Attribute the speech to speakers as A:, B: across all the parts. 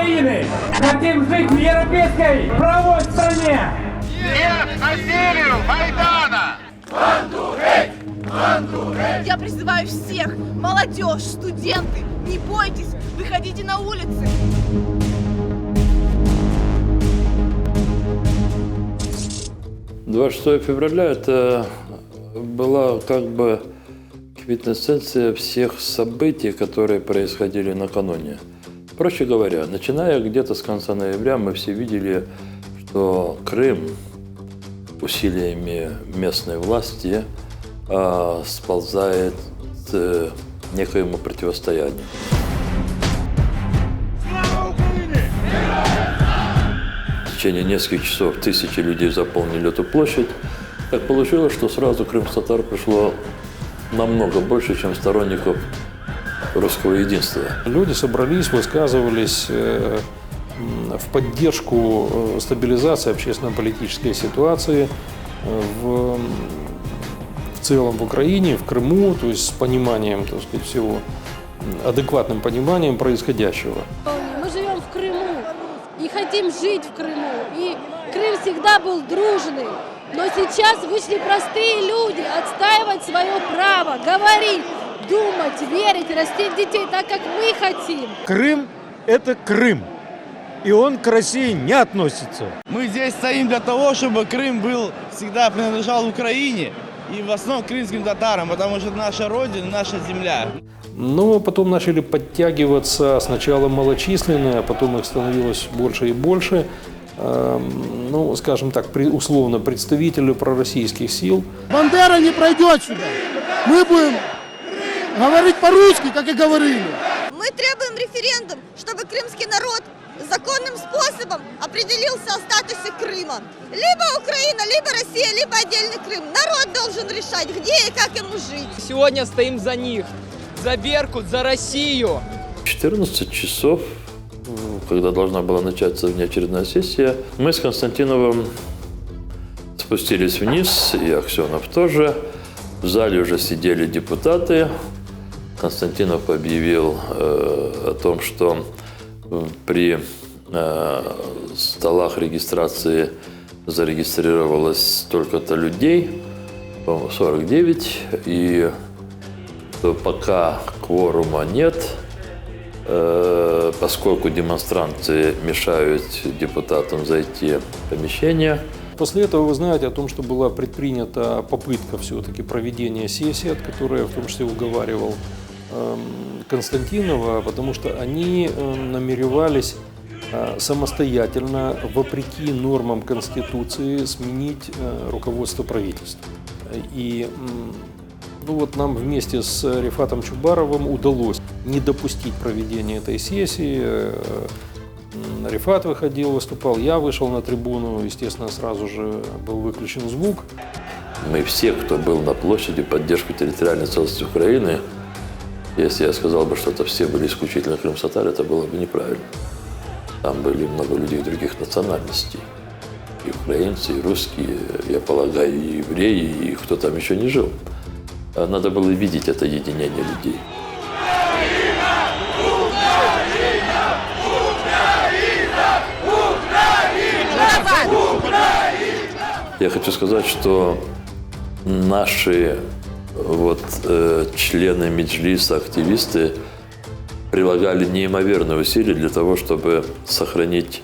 A: Украины! Хотим жить в европейской правовой стране!
B: Нет насилию Майдана!
C: Я призываю всех, молодежь, студенты, не бойтесь, выходите на улицы.
D: «26 февраля это была как бы квинтэссенция всех событий, которые происходили накануне. Проще говоря, начиная где-то с конца ноября, мы все видели, что Крым усилиями местной власти а, сползает к некоему противостоянию. В течение нескольких часов тысячи людей заполнили эту площадь. Так получилось, что сразу крым-татар пришло намного больше, чем сторонников русского единства.
E: Люди собрались, высказывались э, в поддержку э, стабилизации общественно-политической ситуации э, в, в целом в Украине, в Крыму, то есть с пониманием, так сказать, всего, адекватным пониманием происходящего.
F: Мы живем в Крыму и хотим жить в Крыму. И Крым всегда был дружный. Но сейчас вышли простые люди отстаивать свое право, говорить, думать, верить, растить детей так, как мы хотим.
G: Крым – это Крым. И он к России не относится.
H: Мы здесь стоим для того, чтобы Крым был всегда принадлежал Украине и в основном крымским татарам, потому что это наша родина, наша земля.
E: Но потом начали подтягиваться сначала малочисленные, а потом их становилось больше и больше. Эм, Ну, скажем так, условно, представители пророссийских сил,
I: Бандера не пройдет сюда. Мы будем говорить по-русски, как и говорили.
C: Мы требуем референдум, чтобы крымский народ законным способом определился о статусе Крыма. Либо Украина, либо Россия, либо отдельный Крым. Народ должен решать, где и как ему жить.
J: Сегодня стоим за них, за Беркут, за Россию.
D: 14 часов, когда должна была начаться внеочередная сессия, мы с Константиновым спустились вниз, и Аксенов тоже. В зале уже сидели депутаты. Константинов объявил э, о том, что при э, столах регистрации зарегистрировалось столько-то людей, по-моему, 49, и что пока кворума нет, э, поскольку демонстранты мешают депутатам зайти в помещение,
E: После этого вы знаете о том, что была предпринята попытка все-таки проведения сессии, от которой я в том числе уговаривал Константинова, потому что они э, намеревались э, самостоятельно, вопреки нормам Конституции, сменить э, руководство правительства. И ну вот нам вместе с Рифатом Чубаровым удалось не допустить проведения этой сессии. Э, Рифат выходил, выступал, я вышел на трибуну, естественно, сразу же был выключен звук.
D: мы все, кто был на площади поддержку территориальной целостности Украины, если я сказал бы, что это все были исключительно крымсатары, это было бы неправильно. Там были много людей других национальностей. И украинцы, и русские, я полагаю, и евреи, и кто там еще не жил. А Надо было видеть это единение людей. Я хочу сказать, что наши вот, э, члены Меджлиса, активисты прилагали неимоверные усилия для того, чтобы сохранить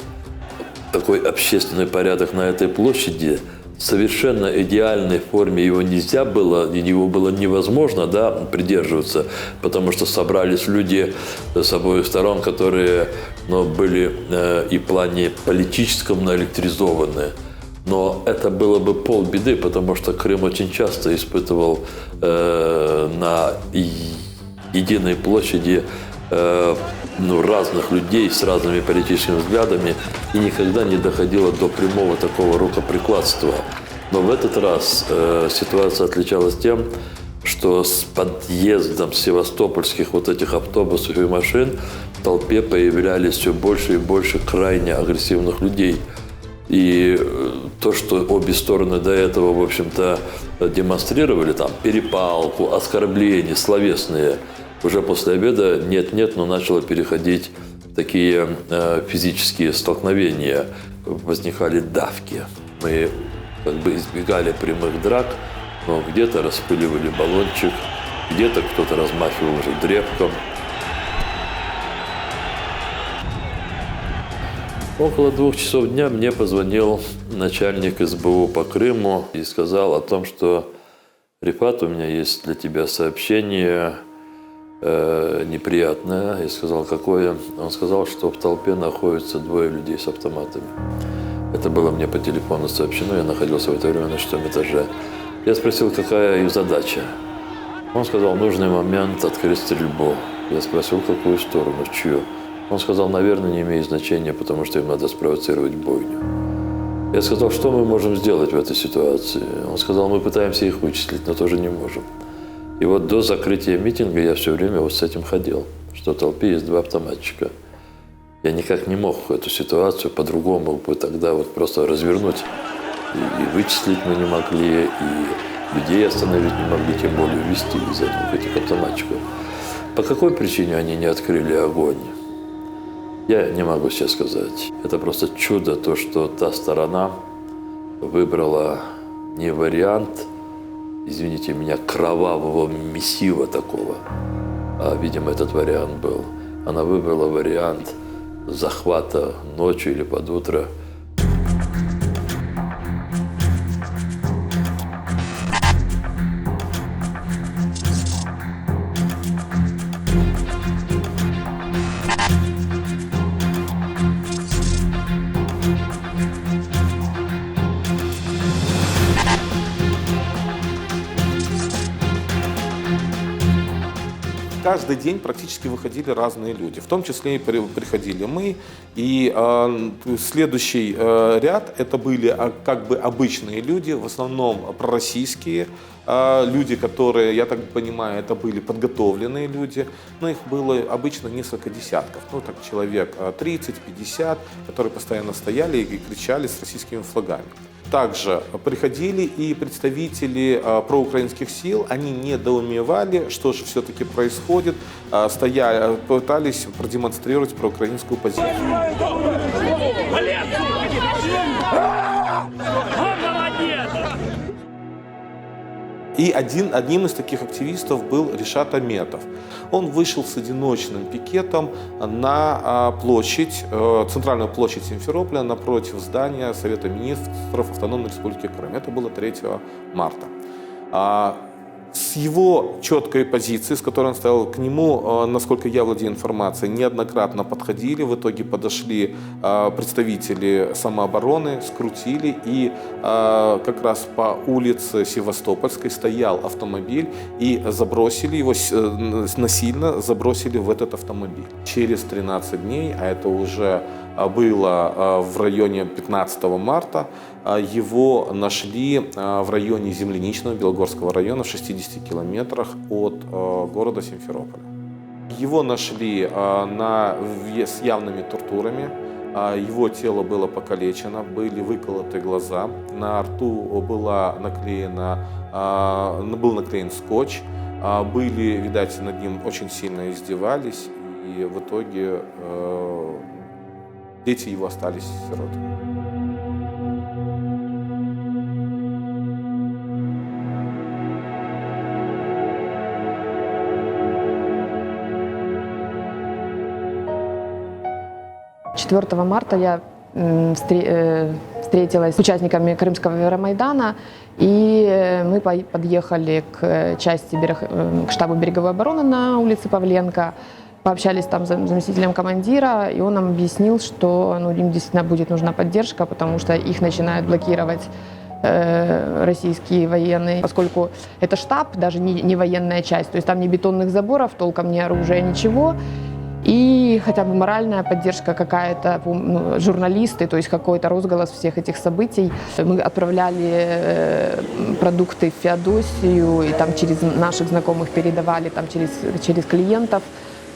D: такой общественный порядок на этой площади, в совершенно идеальной форме его нельзя было, его было невозможно да, придерживаться, потому что собрались люди с обоих сторон, которые ну, были э, и в плане политическом наэлектризованы. Но это было бы полбеды, потому что Крым очень часто испытывал э, на единой площади э, ну, разных людей с разными политическими взглядами и никогда не доходило до прямого такого рукоприкладства. Но в этот раз э, ситуация отличалась тем, что с подъездом севастопольских вот этих автобусов и машин в толпе появлялись все больше и больше крайне агрессивных людей. И э, то, что обе стороны до этого, в общем-то, демонстрировали, там, перепалку, оскорбления словесные, уже после обеда нет-нет, но начало переходить такие э, физические столкновения, возникали давки. Мы как бы избегали прямых драк, но где-то распыливали баллончик, где-то кто-то размахивал уже древком. Около двух часов дня мне позвонил начальник СБУ по Крыму и сказал о том, что Рифат, у меня есть для тебя сообщение э, неприятное. Я сказал, какое? Он сказал, что в толпе находятся двое людей с автоматами. Это было мне по телефону сообщено, я находился в это время на шестом этаже. Я спросил, какая их задача. Он сказал, нужный момент открыть стрельбу. Я спросил, какую сторону, чью. Он сказал, наверное, не имеет значения, потому что им надо спровоцировать бойню. Я сказал, что мы можем сделать в этой ситуации. Он сказал, мы пытаемся их вычислить, но тоже не можем. И вот до закрытия митинга я все время вот с этим ходил, что в толпе есть два автоматчика. Я никак не мог эту ситуацию по-другому бы тогда вот просто развернуть. И, и вычислить мы не могли, и людей остановить не могли, тем более увести из двух этих автоматчиков. По какой причине они не открыли огонь? Я не могу сейчас сказать. Это просто чудо, то, что та сторона выбрала не вариант, извините меня, кровавого мессива такого, а, видимо, этот вариант был. Она выбрала вариант захвата ночью или под утро –
K: каждый день практически выходили разные люди, в том числе и при- приходили мы. И э, следующий э, ряд это были а, как бы обычные люди, в основном пророссийские э, люди, которые, я так понимаю, это были подготовленные люди, но их было обычно несколько десятков, ну так человек э, 30-50, которые постоянно стояли и кричали с российскими флагами. Также приходили и представители а, проукраинских сил, они недоумевали, что же все-таки происходит, а, стоя, пытались продемонстрировать проукраинскую позицию. И один, одним из таких активистов был Решат Аметов. Он вышел с одиночным пикетом на а, площадь, э, центральную площадь Симферополя напротив здания Совета министров Автономной Республики Крым. Это было 3 марта. С его четкой позиции, с которой он стоял к нему, э, насколько я владею информацией, неоднократно подходили. В итоге подошли э, представители самообороны, скрутили. И э, как раз по улице Севастопольской стоял автомобиль и забросили его, насильно забросили в этот автомобиль. Через 13 дней, а это уже было а, в районе 15 марта, а, его нашли в районе Земляничного Белгорского района в 60 километрах от города Симферополя. Его нашли на, с явными тортурами. Его тело было покалечено, были выколоты глаза, на рту была наклеена, был наклеен скотч, были, видать, над ним очень сильно издевались, и в итоге э, дети его остались сиротами.
L: — 4 марта я э, встретилась с участниками Крымского Евромайдана, и э, мы подъехали к э, части берег- к штабу береговой обороны на улице Павленко, пообщались там с зам- заместителем командира, и он нам объяснил, что ну, им действительно будет нужна поддержка, потому что их начинают блокировать э, российские военные, поскольку это штаб, даже не, не военная часть, то есть там ни бетонных заборов, толком ни оружия, ничего, и хотя бы моральная поддержка какая-то, ну, журналисты, то есть какой-то розголос всех этих событий. Мы отправляли э, продукты в Феодосию, и там через наших знакомых передавали, там через, через клиентов.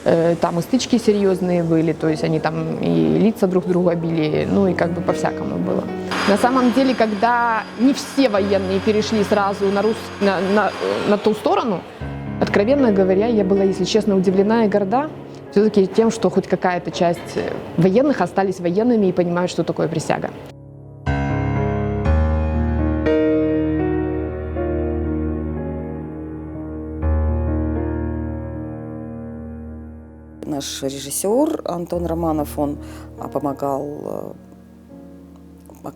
L: Э, Там и стычки серьезные были, то есть они там и лица друг друга били, ну и как бы по-всякому было. На самом деле, когда не все военные перешли сразу на, рус... на, на, на ту сторону, откровенно говоря, я была, если честно, удивлена и горда, все-таки тем, что хоть какая-то часть военных остались военными и понимают, что такое присяга.
M: Наш режиссер Антон Романов, он а, помогал э, ак-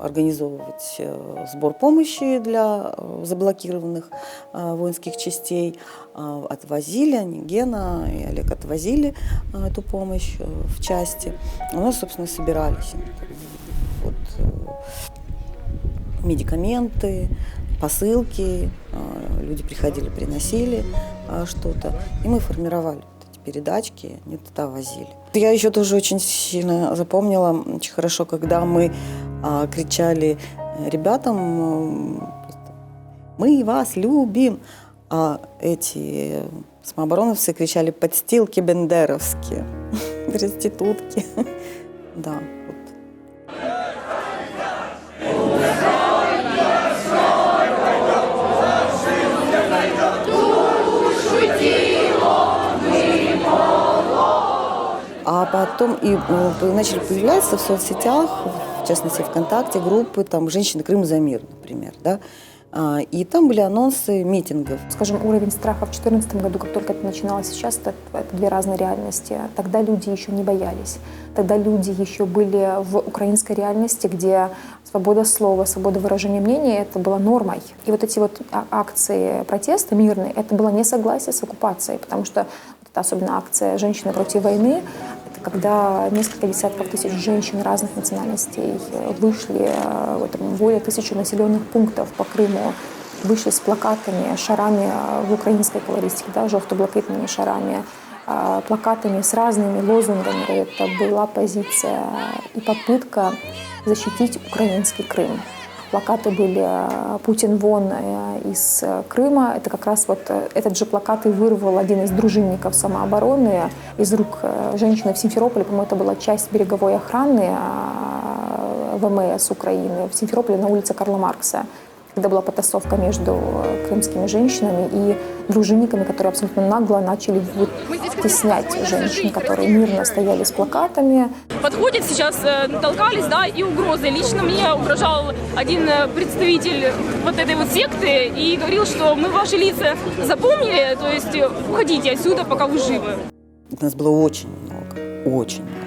M: организовывать э, сбор помощи для э, заблокированных э, воинских частей. А, Отвозили они, Гена и Олег отвозили э, эту помощь э, в части. У нас, собственно, собирались вот, э, медикаменты, посылки. э, Люди приходили, приносили э, что-то. И мы формировали передачки, они туда возили. Я еще тоже очень сильно запомнила, очень хорошо, когда мы а, кричали э, ребятам, м, мы вас любим, а эти самообороновцы кричали подстилки бендеровские, проститутки. Да, А потом и э, начали появляться в соцсетях, в частности ВКонтакте, группы там «Женщины Крым за мир», например, да. А, И там были анонсы митингов.
N: Скажем, уровень страха в 2014 году, как только это начиналось сейчас, это, это две разные реальности. Тогда люди еще не боялись. Тогда люди еще были в украинской реальности, где свобода слова, свобода выражения мнения — это была нормой. И вот эти вот а- акции протеста мирные — это было несогласие с оккупацией, потому что это особенно акция «Женщины против войны», когда несколько десятков тысяч женщин разных национальностей э, вышли, э, вот, более тысячи населенных пунктов по Крыму, вышли с плакатами, шарами э, в украинской колористике, да, жовто-блакитными шарами, плакатами с разными лозунгами. Это была позиция и попытка защитить украинский Крым. Плакаты были э, «Путин вон» э, из э, Крыма. Это как раз вот этот же плакат и вырвал один из дружинников самообороны из рук женщины в Симферополе. По-моему, это была часть береговой охраны ВМС Украины в Симферополе на улице Карла Маркса когда была потасовка между э, крымскими женщинами и дружинниками, которые абсолютно нагло начали вытеснять женщин, которые мирно стояли с плакатами.
F: Подходят сейчас, э, толкались, да, и угрозы. Лично мне угрожал один э, представитель вот этой вот секты и говорил, что мы ваши лица запомнили, то есть уходите отсюда, пока вы живы.
M: Нас было очень много, очень много.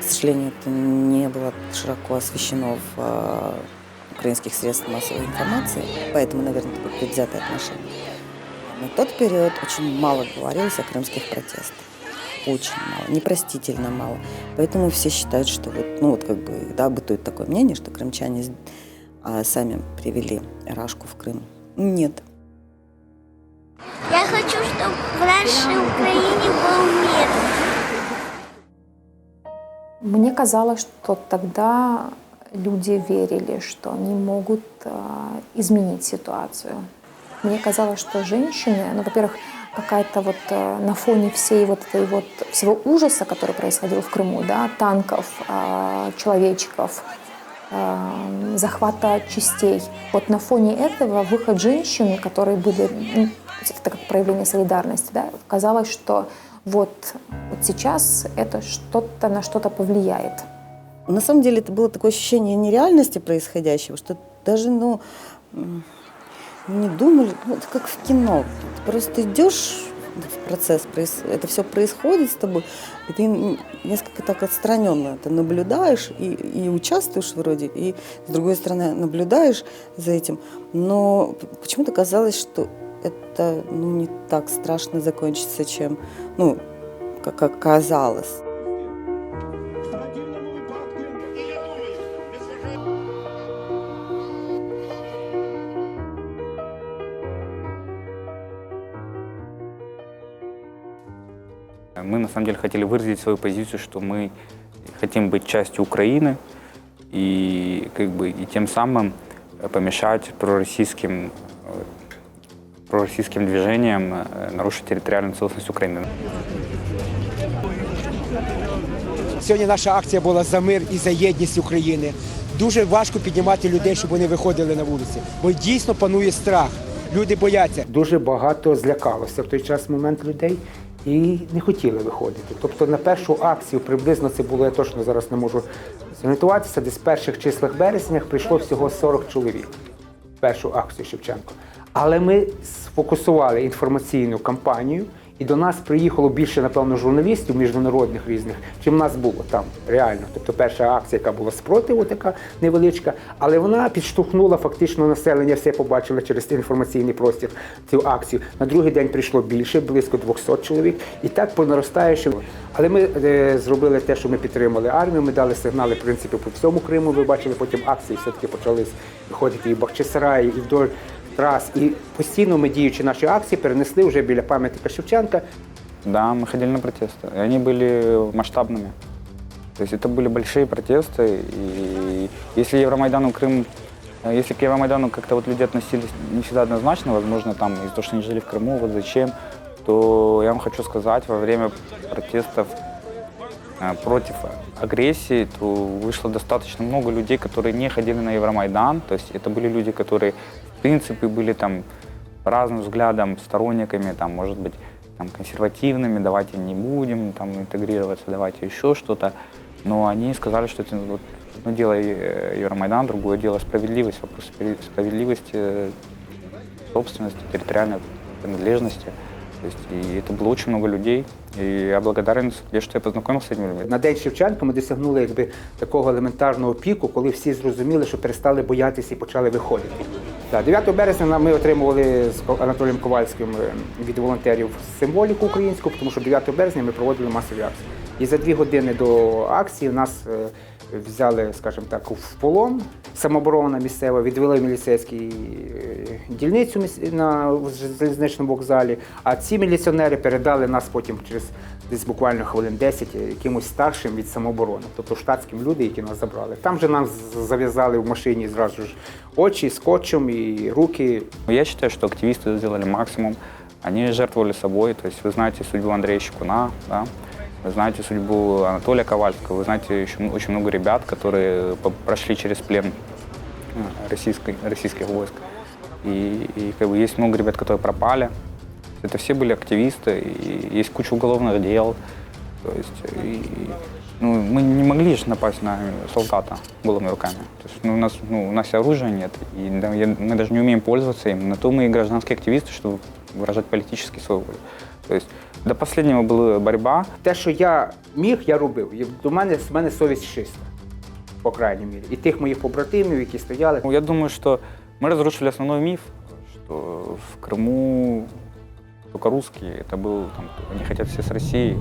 M: К сожалению, это не было широко освещено в украинских средствах массовой информации, поэтому, наверное, такое предвзятое отношение. На тот период очень мало говорилось о крымских протестах. Очень мало, непростительно мало. Поэтому все считают, что вот, ну вот как бы, да, бытует такое мнение, что крымчане а, сами привели Рашку в Крым. Нет,
C: Я хочу, чтобы в нашей Украине был мир.
N: Мне казалось, что тогда люди верили, что они могут э, изменить ситуацию. Мне казалось, что женщины, ну, во-первых, какая-то вот э, на фоне всей вот этой вот всего ужаса, который происходил в Крыму, да, танков, э, человечков, захвата частей. Вот на фоне этого выход женщин, которые были, ну, это как проявление солидарности, да, казалось, что вот, вот сейчас это что-то на что-то повлияет.
M: На самом деле это было такое ощущение нереальности происходящего, что даже, ну, не думали, ну, это как в кино. Ты просто идешь в процесс, это все происходит с тобой, и ты несколько так отстраненно это наблюдаешь и, и участвуешь вроде, и с другой стороны наблюдаешь за этим, но почему-то казалось, что это ну, не так страшно закончится, чем, ну, как как
O: Мы на самом деле хотели выразить свою позицию, что мы хотим быть частью Украины и как бы и тем самым помешать пророссийским э, пророссийским движениям э, нарушить территориальную целостность Украины.
P: Сьогодні наша акція була за мир і за єдність України. Дуже важко піднімати людей, щоб вони виходили на вулиці, бо дійсно панує страх. Люди бояться.
Q: Дуже багато злякалося в той час момент людей,
P: і не хотіли виходити. Тобто на першу акцію приблизно це було, я точно зараз не можу зорієнтуватися, десь в перших числах березня прийшло всього 40 чоловік. Першу акцію Шевченко. Але ми сфокусували інформаційну кампанію, і до нас приїхало більше, напевно, журналістів міжнародних різних, чим нас було там реально. Тобто перша акція, яка була спротиву, така невеличка, але вона підштовхнула фактично населення, все побачило через інформаційний простір цю акцію. На другий день прийшло більше, близько 200 чоловік, і так по наростаючому. Але ми е, зробили те, що ми підтримали армію. Ми дали сигнали, в принципі, по всьому Криму. Ви бачили, потім акції все-таки почали виходити і в Бахчисараї, і вдоль трас. І постійно ми діючи наші акції перенесли вже біля пам'ятника Шевченка.
O: Да, мы ходили на протесты. И они были масштабными. То есть это были большие протесты. И если Евромайдану Крым, э, если к Евромайдану как-то вот люди относились не всегда однозначно, возможно, там из-за того, что они жили в Крыму, вот зачем, то я вам хочу сказать, во время протестов э, против агрессии, то вышло достаточно много людей, которые не ходили на Евромайдан. То есть это были люди, которые, в принципе, были там разным взглядам, сторонниками, там, может быть, там, консервативными, давайте не будем там интегрироваться, давайте еще что-то. Но они сказали, что это вот, одно дело э, Евромайдан, другое дело справедливость, вопрос справедливости, э, собственности, территориальной принадлежности. То есть, и это было очень много людей. И я благодарен судьбе, что я познакомился с этими людьми.
P: На день Шевченка ми досягнули якби такого елементарного піку, коли всі зрозуміли, що перестали боятися і почали виходити. Да, 9 березня нам- ми отримували з Ко- Анатолієм Ковальським е, від волонтерів символіку українську, тому що 9 березня ми проводили масові акції. І за дві години до акції нас е, взяли, скажімо так, в полон. Самооборона місцева відвели в міліцейський е, дільницю на залізничному вокзалі. А ці міліціонери передали нас потім через десь буквально хвилин 10 якимось старшим від самооборони, тобто штатським люди, які нас забрали. Там же нам зав'язали в машині зразу ж очі скотчем і руки.
O: Я считаю, что активисты сделали максимум. Они жертвовали собой. То есть вы знаете судьбу Андрея Щекуна, да? Вы знаете судьбу Анатолия Ковальского, вы знаете еще очень много ребят, которые прошли через плен э, российской, российских войск. И, и как бы есть много ребят, которые пропали. Это все были активисты, и есть куча уголовных дел. То есть, и, ну, мы не могли же напасть на солдата голыми руками. То есть, ну, у, нас, ну, у нас оружия нет, и да, я- мы даже не умеем пользоваться им. На то мы и гражданские активисты, чтобы выражать политически свою волю. То есть до последнего была борьба.
P: Те, що я міг, я робив. І до мене з мене совість чиста, по крайній мірі. І тих моїх побратимів, які стояли.
O: Ну, Я думаю, что мы разрушили основной миф, что в Крыму только русские, это был, там, они хотят все с Россией.